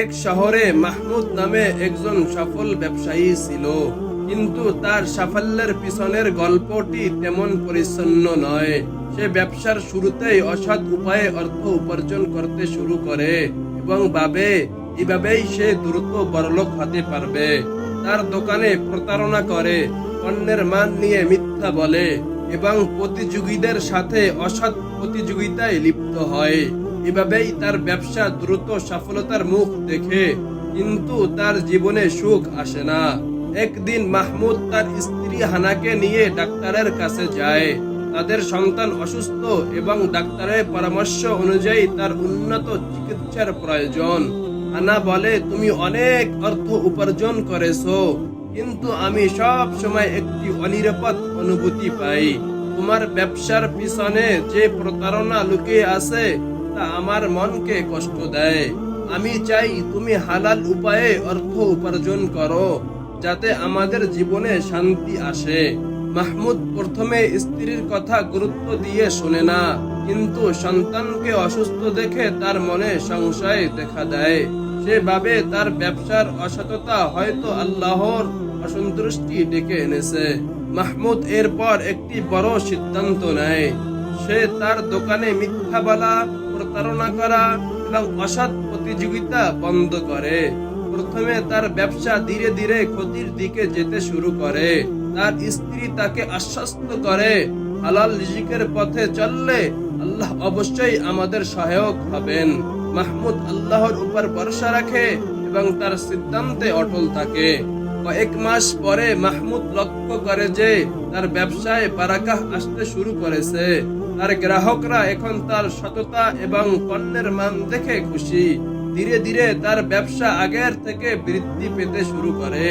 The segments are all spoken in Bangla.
এক শহরে মাহমুদ নামে একজন সফল ব্যবসায়ী ছিল। কিন্তু তার সাফল্যের পিছনের গল্পটি তেমন পরিচ্ছন্ন নয়। সে ব্যবসার শুরুতেই অসৎ উপায়ে অর্থ উপার্জন করতে শুরু করে এবং ভাবে, এভাবেই সে দ্রুত বড়লোক হতে পারবে। তার দোকানে প্রতারণা করে, পণ্যের মান নিয়ে মিথ্যা বলে এবং প্রতিযোগীদের সাথে অসৎ প্রতিযোগিতায় লিপ্ত হয়। এভাবেই তার ব্যবসা দ্রুত সফলতার মুখ দেখে, কিন্তু তার জীবনে সুখ আসে না। একদিন মাহমুদ তার স্ত্রী হানাকে নিয়ে ডাক্তারের কাছে যায়। তাদের সন্তান অসুস্থ এবং ডাক্তারের পরামর্শ অনুযায়ী তার উন্নত চিকিৎসার প্রয়োজন। হানা বলে, তুমি অনেক অর্থ উপার্জন করেছ, কিন্তু আমি সব সময় একটি অনিরাপদ অনুভূতি পাই। তোমার ব্যবসার পিছনে যে প্রতারণা লুকিয়ে আছে তা আমার মনকে কষ্ট দেয়। আমি চাই তুমি হালাল উপায়ে অর্থ উপার্জন করো, যাতে আমাদের জীবনে শান্তি আসে। মাহমুদ প্রথমে স্ত্রীর কথা গুরুত্ব দিয়ে শোনে না, কিন্তু সন্তানকে অসুস্থ দেখে তার মনে সংশয় দেখা দেয়। সে ভাবে তার ব্যবসার অসততা হয়তো আল্লাহর অসন্তুষ্টি ডেকে এনেছে। মাহমুদ এরপর একটি বড় সিদ্ধান্ত নেয়। সে তার দোকানে মিথ্যা বলা প্রতারণা করা এবং অসৎ প্রতিযোগিতা বন্ধ করে। প্রথমে তার ব্যবসা ধীরে ধীরে ক্ষতির দিকে যেতে শুরু করে। তার স্ত্রী তাকে আশ্বস্ত করে, হালাল রিজিকের পথে চললে আল্লাহ অবশ্যই আমাদের সহায়ক হবেন। মাহমুদ আল্লাহর উপর ভরসা রাখে এবং তার সিদ্ধান্তে অটল থাকে। কয়েক মাস পরে মাহমুদ লক্ষ্য করে যে তার ব্যবসায় বারাকাহ আসতে শুরু করেছে। তার গ্রাহকরা এখন তার সততা এবং পণ্যের মান দেখে খুশি। ধীরে ধীরে তার ব্যবসা আগের থেকে বৃদ্ধি পেতে শুরু করে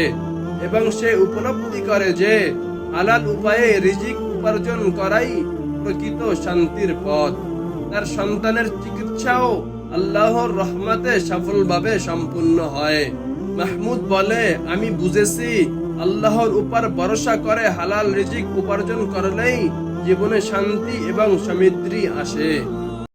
এবং সে উপলব্ধি করে যে হালাল উপায়ে রিজিক উপার্জন করাই প্রকৃত শান্তির পথ। তার সন্তানের চিকিৎসাও আল্লাহর রহমতে সফলভাবে সম্পূর্ণ হয়। মাহমুদ বলে, আমি বুঝেছি, আল্লাহর উপর ভরসা করে হালাল রিজিক উপার্জন করলেই জীবনে শান্তি এবং সমৃদ্ধি আসে।